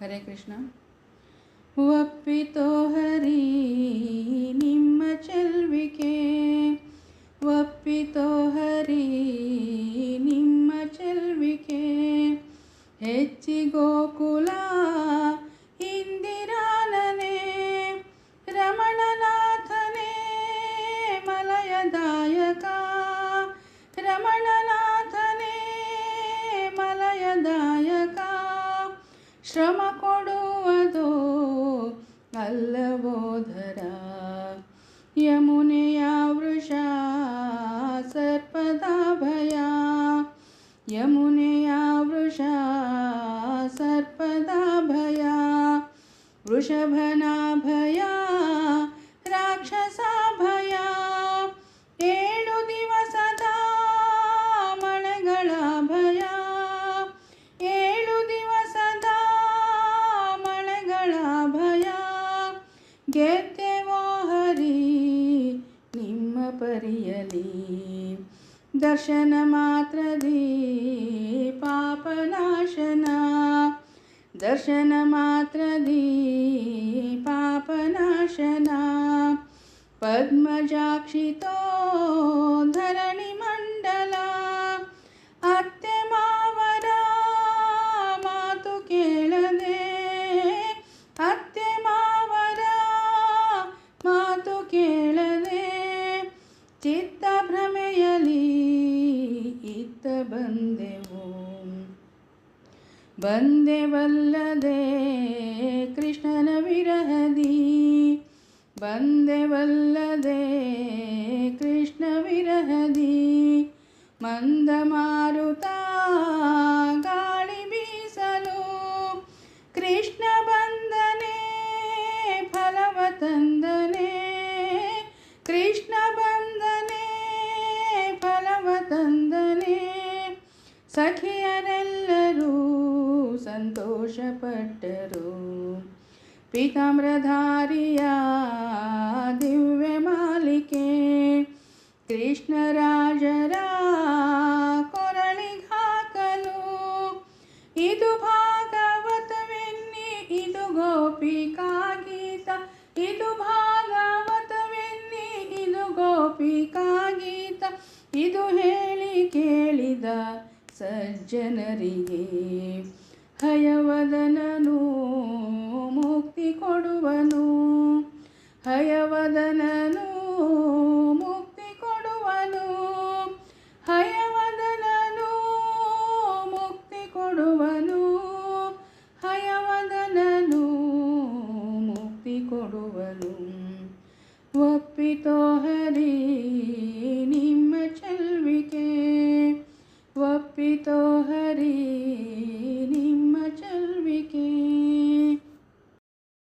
ಹರೇ ಕೃಷ್ಣ ಒಪ್ಪಿತೋ ಹರಿ ನಿಮ್ಮ ಚೆಲ್ವಿಕೆ ಒಪ್ಪಿತೋ ಹರಿ ನಿಮ್ಮ ಚೆಲ್ವಿಕೆ ಹೆಚ್ಚಿ ಶ್ರಮ ಕೊಡುವುದೋ ಅಲ್ಲಬೋಧರ ಯಮುನೆಯ ವೃಷ ಸರ್ಪದ ಭಯ ಯಮುನೆಯ ವೃಷ ಸರ್ಪದ ಭಯ ವೃಷಭನ ಭಯ ಗೆದ್ದೆವೋ ಹರಿ ನಿಮ್ಮ ಪರಿಯಲಿ ದರ್ಶನ ಮಾತ್ರದಿ ಪಾಪನಾಶನ ದರ್ಶನ ಮಾತ್ರದಿ ಪಾಪನಾಶನ ಪದ್ಮಜಾಕ್ಷಿತೋ ಬಂದೆವಲ್ಲದೆ ಕೃಷ್ಣನ ವಿರಹದಿ. ಬಂದೆವಲ್ಲದೆ ಕೃಷ್ಣ ವಿರಹದಿ. ಮಂದ ಮಾರುತ ಗಾಳಿ ಬೀಸಲು ಕೃಷ್ಣ ಬಂದನೆ, ಫಲವ ತಂದನೆ. ಕೃಷ್ಣ ಬಂದನೆ, ಫಲವ ತಂದನೆ. ಸಖಿಯರೆಲ್ಲರೂ ಸಂತೋಷಪಟ್ಟರು. ಪೀತಾಮ್ರಧಾರಿಯ ದಿವ್ಯ ಮಾಲಿಕೆ, ಕೃಷ್ಣರಾಜರ ಕೊರಳಿಗಾಕಲು. ಇದು ಭಾಗವತವೆನ್ನಿ, ಇದು ಗೋಪಿಕಾ ಗೀತ ಇದು ಭಾಗವತವೆನ್ನಿ, ಇದು ಗೋಪಿಕಾ ಗೀತ ಇದು ಹೇಳಿ ಕೇಳಿದ ಸಜ್ಜನರಿಗೆ. ಹಯವದನನು ಮುಕ್ತಿ ಕೊಡುವನು. ಹಯವದನನು ಮುಕ್ತಿ ಕೊಡುವನು. ಹಯವದನನು ಮುಕ್ತಿ ಕೊಡುವನು. ಹಯವದನನು ಮುಕ್ತಿ ಕೊಡುವನು. ಒಪ್ಪಿತೋ ಹರಿ ನಿಮ್ಮ ಚಲ್ವಿಕೆ. ಒಪ್ಪಿತೋ ಹರಿ